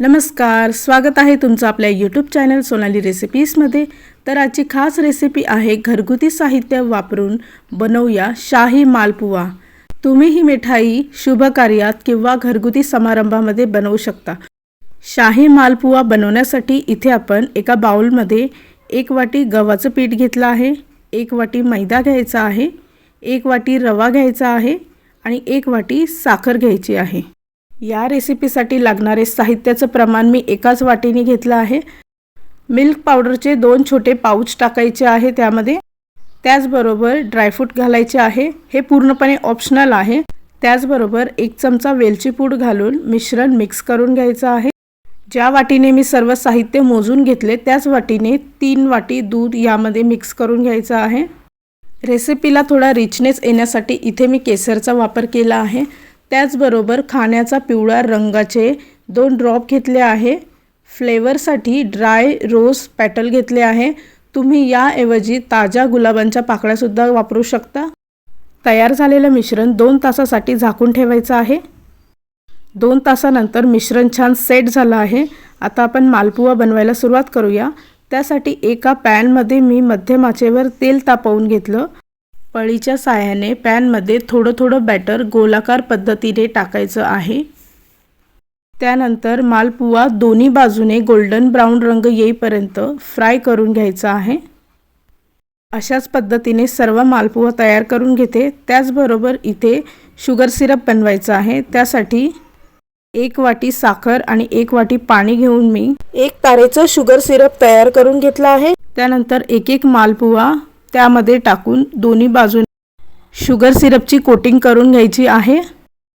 नमस्कार स्वागत आहे तुमचं आपल्या यूट्यूब चॅनल सोनाली रेसिपीजमध्ये तर आजची खास रेसिपी आहे घरगुती साहित्य वापरून बनवूया शाही मालपुवा. तुम्ही ही मिठाई शुभ कार्यात किंवा घरगुती समारंभामध्ये बनवू शकता. शाही मालपुवा बनवण्यासाठी इथे आपण एका बाउलमध्ये एक वाटी गव्हाचं पीठ घेतलं आहे एक वाटी मैदा घ्यायचा आहे एक वाटी रवा घ्यायचा आहे आणि एक वाटी साखर घ्यायची आहे. या रेसिपीसाठी लागणारे साहित्याचं प्रमाण मी एकाच वाटीने घेतलं आहे. मिल्क पावडरचे दोन छोटे पाऊच टाकायचे आहे त्यामध्ये. त्याचबरोबर ड्रायफ्रूट घालायचे आहे. हे पूर्णपणे ऑप्शनल आहे. त्याचबरोबर एक चमचा वेलची पूड घालून मिश्रण मिक्स करून घ्यायचं आहे. ज्या वाटीने मी सर्व साहित्य मोजून घेतले त्याच वाटीने तीन वाटी दूध यामध्ये मिक्स करून घ्यायचं आहे. रेसिपीला थोडा रिचनेस येण्यासाठी इथे मी केसरचा वापर केला आहे. त्याचबरोबर खाण्याचा पिवळा रंगाचे दोन ड्रॉप घेतले आहे. फ्लेवरसाठी ड्राय रोज पॅटल घेतले आहे. तुम्ही याऐवजी ताज्या गुलाबांच्या पाकळ्यासुद्धा वापरू शकता. तयार झालेलं मिश्रण दोन तासासाठी झाकून ठेवायचं आहे. दोन तासानंतर मिश्रण छान सेट झालं आहे. आता आपण मालपुवा बनवायला सुरुवात करूया. त्यासाठी एका पॅनमध्ये मी मध्यम आचेवर तेल तापवून घेतलं. पळीच्या साह्याने पॅनमध्ये थोडं थोडं बॅटर गोलाकार पद्धतीने टाकायचं आहे. त्यानंतर मालपुवा दोन्ही बाजूने गोल्डन ब्राऊन रंग येईपर्यंत फ्राय करून घ्यायचा आहे. अशाच पद्धतीने सर्व मालपुवा तयार करून घेते. त्याचबरोबर इथे शुगर सिरप बनवायचं आहे. त्यासाठी एक वाटी साखर आणि एक वाटी पाणी घेऊन मी एक तारेचं शुगर सिरप तयार करून घेतलं आहे. त्यानंतर एक एक मालपुवा त्यामध्ये टाकून दोन्ही बाजून शुगर सिरपची कोटिंग करून घ्यायची आहे.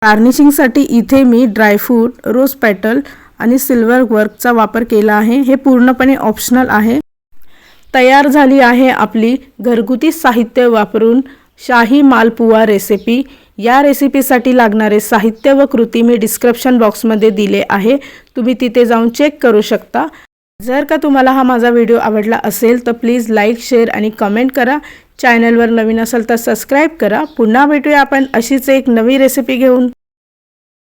गार्निशिंगसाठी इथे मी ड्रायफ्रूट रोज पॅटल आणि सिल्वर वर्कचा वापर केला आहे. हे पूर्णपणे ऑप्शनल आहे. तयार झाली आहे आपली घरगुती साहित्य वापरून शाही मालपुवा रेसिपी. या रेसिपीसाठी लागणारे साहित्य व कृती मी डिस्क्रिप्शन बॉक्समध्ये दिले आहे. तुम्ही तिथे जाऊन चेक करू शकता. जर का तुम्हाला हा माझा व्हिडिओ आवडला असेल तर प्लीज लाईक शेअर आणि कमेंट करा. चॅनलवर नवीन असेल तर सबस्क्राईब करा. पुन्हा भेटूया आपण अशीच एक नवी रेसिपी घेऊन.